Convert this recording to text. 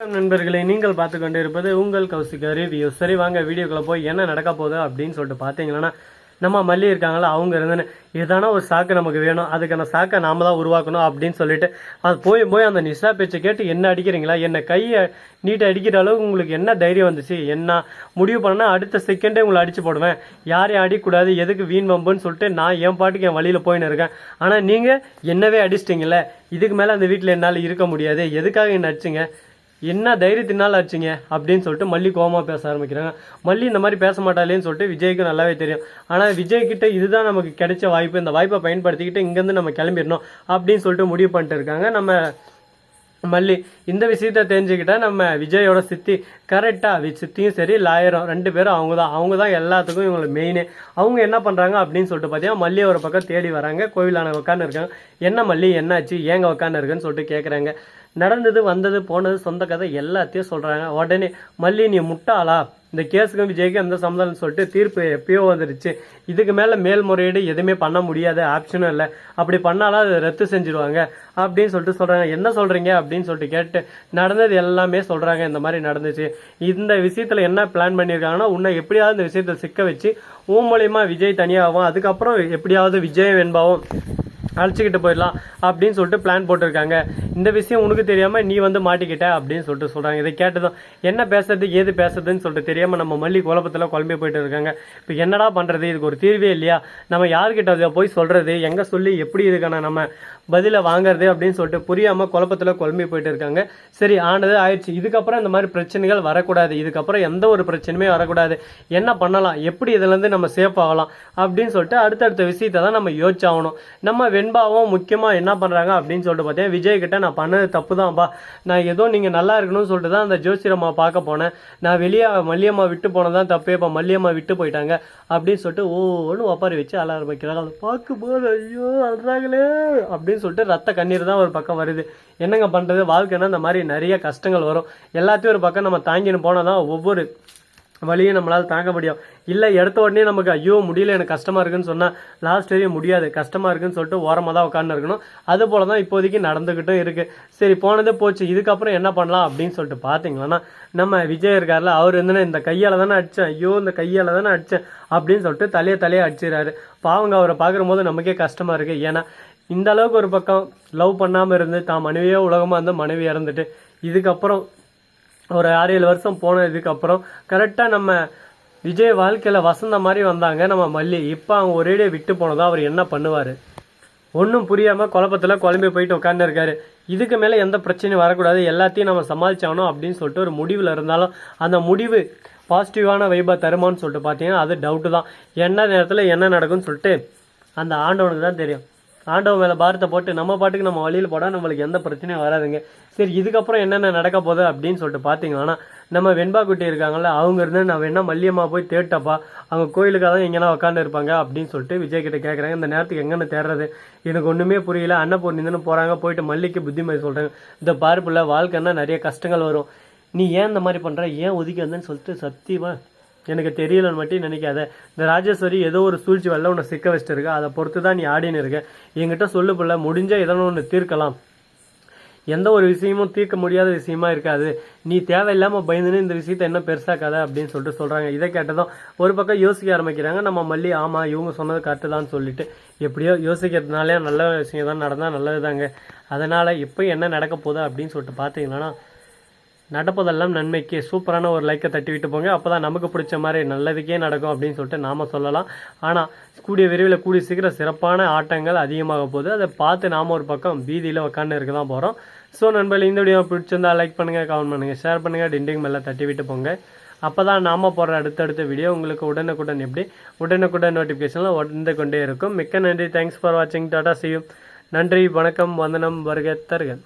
நண்பர்களை நண்பர்களே நீங்கள் பார்த்து கொண்டு இருப்பது உங்கள் கௌசிக ரிவ்யூ சரி வாங்க வீடியோக்குள்ள போய் என்ன நடக்க போகுது அப்படின்னு சொல்லிட்டு பார்த்தீங்கன்னா நம்ம மல்லி இருக்காங்களா அவங்க இருந்தேன்னு ஏதானா ஒரு சாக்கு நமக்கு வேணும் அதுக்கான சாக்கை நாம தான் உருவாக்கணும் அப்படின்னு சொல்லிட்டு அது போய் போய் அந்த நிஷா பேச்சை கேட்டு என்ன அடிக்கிறீங்களா? என்ன கையை நீட்டை அடிக்கிற அளவுக்கு உங்களுக்கு என்ன தைரியம் வந்துச்சு? என்ன முடிவு பண்ணா அடுத்த செகண்டே உங்களை அடிச்சு போடுவேன். யாரையும் அடிக்கக்கூடாது எதுக்கு வீண் வம்புன்னு சொல்லிட்டு நான் என் பாட்டுக்கு என் வழியில் போயின்னு இருக்கேன். ஆனால் நீங்கள் என்னவே அடிச்சிட்டிங்கல்ல இதுக்கு மேலே அந்த வீட்டில் என்னால் இருக்க முடியாது. எதுக்காக என்ன அடிச்சிங்க? என்ன தைரியத்தினால் ஆச்சுங்க? அப்படின்னு சொல்லிட்டு மல்லி கோவமா பேச ஆரம்பிக்கிறாங்க. மல்லி இந்த மாதிரி பேச மாட்டாளேன்னு சொல்லிட்டு விஜய்க்கு நல்லாவே தெரியும். ஆனால் விஜய்கிட்ட இதுதான் நமக்கு கிடைச்ச வாய்ப்பு. இந்த வாய்ப்பை பயன்படுத்திக்கிட்டு இங்கேருந்து நம்ம கிளம்பிடணும் அப்படின்னு சொல்லிட்டு முடிவு பண்ணிட்டு இருக்காங்க. நம்ம மல்லி இந்த விஷயத்த தெரிஞ்சுக்கிட்டா நம்ம விஜயோட சித்தி கரெக்டாக சித்தியும் சரி லாயரும் ரெண்டு பேரும் அவங்க தான் அவங்க தான் எல்லாத்துக்கும் இவங்களுக்கு மெயினு அவங்க என்ன பண்ணுறாங்க அப்படின்னு சொல்லிட்டு பார்த்தீங்கன்னா மல்லி ஒரு பக்கம் தேடி வராங்க. கோவிலான உட்காந்து இருக்காங்க. என்ன மல்லி என்னாச்சு? ஏங்க உட்காந்து இருக்குன்னு சொல்லிட்டு கேட்குறாங்க நடந்தது வந்தது போனது சொந்த கதை எல்லாத்தையும் சொல்கிறாங்க உடனே மல்லி நீ முட்டாளா? இந்த கேஸுக்கும் விஜய்க்கும் எந்த சம்மந்தம்னு சொல்லிட்டு தீர்ப்பு எப்பயோ வந்துருச்சு. இதுக்கு மேலே மேல்முறையீடு எதுவுமே பண்ண முடியாது ஆப்ஷனும் இல்லை. அப்படி பண்ணாலும் அதை ரத்து செஞ்சுருவாங்க அப்படின்னு சொல்லிட்டு சொல்கிறாங்க என்ன சொல்கிறீங்க அப்படின்னு சொல்லிட்டு கேட்டு நடந்தது எல்லாமே சொல்கிறாங்க இந்த மாதிரி நடந்துச்சு. இந்த விஷயத்தில் என்ன பிளான் பண்ணியிருக்காங்கன்னா உன்னை எப்படியாவது இந்த விஷயத்தில் சிக்க வச்சு உன் மூலியமா விஜய் தனியாகவும் அதுக்கப்புறம் எப்படியாவது விஜய் வெண்பாவும் அழைச்சிக்கிட்டு போயிடலாம் அப்படின்னு சொல்லிட்டு பிளான் போட்டிருக்காங்க. இந்த விஷயம் உனக்கு தெரியாமல் நீ வந்து மாட்டிக்கிட்ட அப்படின்னு சொல்லிட்டு சொல்கிறாங்க இதை கேட்டதும் என்ன பேசுறது? ஏது பேசுறதுன்னு சொல்லிட்டு தெரியாமல் நம்ம மல்லி குழப்பத்தில் குழம்பி போயிட்டு இருக்காங்க. இப்போ என்னடா பண்ணுறது இதுக்கு ஒரு தீர்வே இல்லையா? நம்ம யார்கிட்ட அதை போய் சொல்கிறது எங்கே சொல்லி எப்படி இதுக்கான நம்ம பதிலை வாங்குறது? அப்படின்னு சொல்லிட்டு புரியாமல் குழப்பத்தில் குழம்பி போயிட்டு இருக்காங்க. சரி ஆனது ஆயிடுச்சு. இதுக்கப்புறம் இந்த மாதிரி பிரச்சனைகள் வரக்கூடாது. இதுக்கப்புறம் எந்த ஒரு பிரச்சனையுமே வரக்கூடாது. என்ன பண்ணலாம்? எப்படி இதுலேருந்து நம்ம சேஃப் ஆகலாம்? அப்படின்னு சொல்லிட்டு அடுத்தடுத்த விஷயத்தை தான் நம்ம யோசிச்சாகணும் நம்ம வெண் வெண்பாவும் முக்கியமாக என்ன பண்ணுறாங்க அப்படின்னு சொல்லிட்டு பார்த்தேன் விஜய் கிட்ட நான் பண்ணது தப்பு தான்ப்பா நான் ஏதோ நீங்கள் நல்லா இருக்கணும்னு சொல்லிட்டு தான் அந்த ஜோசியரம்மா பார்க்க போனேன். நான் வெளியே மல்லியம்மா விட்டு போனதான் தப்பே இப்போ மல்லியம்மா விட்டு போயிட்டாங்க அப்படின்னு சொல்லிட்டு ஓன்னு ஒப்பாரி வச்சு அழ ஆரம்பிக்கிறாங்க. அதை பார்க்கும்போது ஐயோ அழுறாங்களே அப்படின்னு சொல்லிட்டு ரத்த கண்ணீர் தான் ஒரு பக்கம் வருது. என்னங்க பண்ணுறது வாழ்க்கைன்னா இந்த மாதிரி நிறைய கஷ்டங்கள் வரும். எல்லாத்தையும் ஒரு பக்கம் நம்ம தாங்கின்னு போனால் தான் ஒவ்வொரு வழியை நம்மளால் தாங்க முடியும். இல்லை எடுத்த உடனே நமக்கு ஐயோ முடியல எனக்கு கஷ்டமாக இருக்குன்னு சொன்னால் லாஸ்ட் வரையும் முடியாது. கஷ்டமாக இருக்குன்னு சொல்லிட்டு ஓரமாக தான் உட்காந்து இருக்கணும். அது போல தான் இப்போதைக்கு நடந்துக்கிட்டும் இருக்குது சரி போனதே போச்சு. இதுக்கப்புறம் என்ன பண்ணலாம்? அப்படின்னு சொல்லிட்டு பார்த்தீங்கன்னா நம்ம விஜய் இருக்கார்ல அவர் வந்து இந்த கையால் தானே அடித்தேன் ஐயோ இந்த கையால் தானே அடித்தேன் அப்படின்னு சொல்லிட்டு தலையை தலையை அடிச்சிடறாரு. பாவங்க அவரை பார்க்குற போது நமக்கே கஷ்டமாக இருக்குது ஏன்னா இந்த அளவுக்கு ஒரு பக்கம் லவ் பண்ணாமல் இருந்து தான் மனைவியோ உலகமாக இருந்து மனைவி இறந்துட்டு இதுக்கப்புறம் ஒரு ஆறு ஏழு வருஷம் போனதுக்கு அப்புறம் கரெக்டாக நம்ம விஜய் வாழ்க்கையில் வசந்த மாதிரி வந்தாங்க நம்ம மல்லி. இப்போ அவங்க ஒரேடியே விட்டு போனதா அவர் என்ன பண்ணுவார்? ஒன்றும் புரியாமல் குழப்பத்தில் குழம்பி போயிட்டு உட்காந்துருக்காரு இதுக்கு மேலே எந்த பிரச்சனையும் வரக்கூடாது எல்லாத்தையும் நம்ம சமாளிச்சானோ அப்படின்னு சொல்லிட்டு ஒரு முடிவில் இருந்தாலும் அந்த முடிவு பாசிட்டிவான வைபா தருமான்னு சொல்லிட்டு பார்த்தீங்கன்னா அது டவுட்டு தான். என்ன நேரத்தில் என்ன நடக்கும்னு சொல்லிட்டு அந்த ஆண்டவனுக்கு தான் தெரியும். ஆண்டவன் மேலே பாரத்தை போட்டு நம்ம பாட்டுக்கு நம்ம வழியில் போனால் நம்மளுக்கு எந்த பிரச்சனையும் வராதுங்க. சரி இதுக்கப்புறம் என்னென்ன நடக்க போகுது அப்படின்னு சொல்லிட்டு பார்த்தீங்கன்னா நம்ம வெண்பா குட்டி இருக்காங்கல்ல அவங்க இருந்து நான் வேணா மல்லியம்மா போய் தேட்டப்பா? அவங்க கோயிலுக்காக தான் எங்கன்னா உட்காந்து இருப்பாங்க அப்படின்னு சொல்லிட்டு விஜய் கிட்ட கேட்குறாங்க இந்த நேரத்துக்கு எங்கன்னு தேடுறது? எனக்கு ஒன்றுமே புரியல. அன்னபூர்ணின்னு போகிறாங்க போயிட்டு மல்லிக்கு புத்திமதி சொல்கிறாங்க இந்த பார்ப்புல வாழ்க்கைன்னா நிறைய கஷ்டங்கள் வரும். நீ ஏன் இந்த மாதிரி பண்ணுற ஏன் ஒதுக்கி வந்தேன்னு சொல்லிட்டு சத்தியமாக எனக்கு தெரியலன்னு மட்டும் நினைக்காத. இந்த ராஜேஸ்வரி ஏதோ ஒரு சூழ்ச்சி வரல உன்னை சிக்க வச்சுட்டு இருக்கா அதை பொறுத்து தான் நீ ஆடின்னு இருக்க. என்கிட்ட சொல்லு பிள்ள முடிஞ்சால் ஏதோ ஒன்று தீர்க்கலாம். எந்த ஒரு விஷயமும் தீர்க்க முடியாத விஷயமா இருக்காது. நீ தேவையில்லாமல் பயந்துன்னு இந்த விஷயத்த என்ன பெருசாக்காத அப்படின்னு சொல்லிட்டு சொல்கிறாங்க இதை கேட்டதும் ஒரு பக்கம் யோசிக்க ஆரம்பிக்கிறாங்க. நம்ம மல்லி ஆமாம் இவங்க சொன்னது கரெக்டு தான் சொல்லிட்டு. எப்படியோ யோசிக்கிறதுனாலே நல்ல விஷயம் தான் நடந்தா நல்லதுதாங்க. அதனால் இப்போ என்ன நடக்க போதா அப்படின்னு சொல்லிட்டு பார்த்தீங்கன்னா நடப்பதெல்லாம் நன்மைக்கு சூப்பரான ஒரு லைக்கை தட்டி விட்டு போங்க. அப்போ தான் நமக்கு பிடிச்ச மாதிரி நல்லதுக்கே நடக்கும் அப்படின்னு சொல்லிட்டு நாம் சொல்லலாம். ஆனால் கூடிய விரைவில் கூடிய சீக்கிரம் சிறப்பான ஆட்டங்கள் அதிகமாக போகுது. அதை பார்த்து நாம் ஒரு பக்கம் பீதியில் உக்காந்து இருக்க தான் போகிறோம் ஸோ நண்பர்கள் இந்த வீடியோ பிடிச்சிருந்தா லைக் பண்ணுங்கள் கமெண்ட் பண்ணுங்கள் ஷேர் பண்ணுங்கள் டிண்டிங் மேலே தட்டி விட்டு போங்க. அப்போ தான் நாம் போகிற அடுத்தடுத்த வீடியோ உங்களுக்கு உடனுக்குடன் எப்படி? உடனுக்குடன் நோட்டிஃபிகேஷனில் வந்து கொண்டே இருக்கும். மிக்க நன்றி. தேங்க்ஸ் ஃபார் வாட்சிங் டாடா சியூ நன்றி வணக்கம் வந்தனம் வருக தருகன்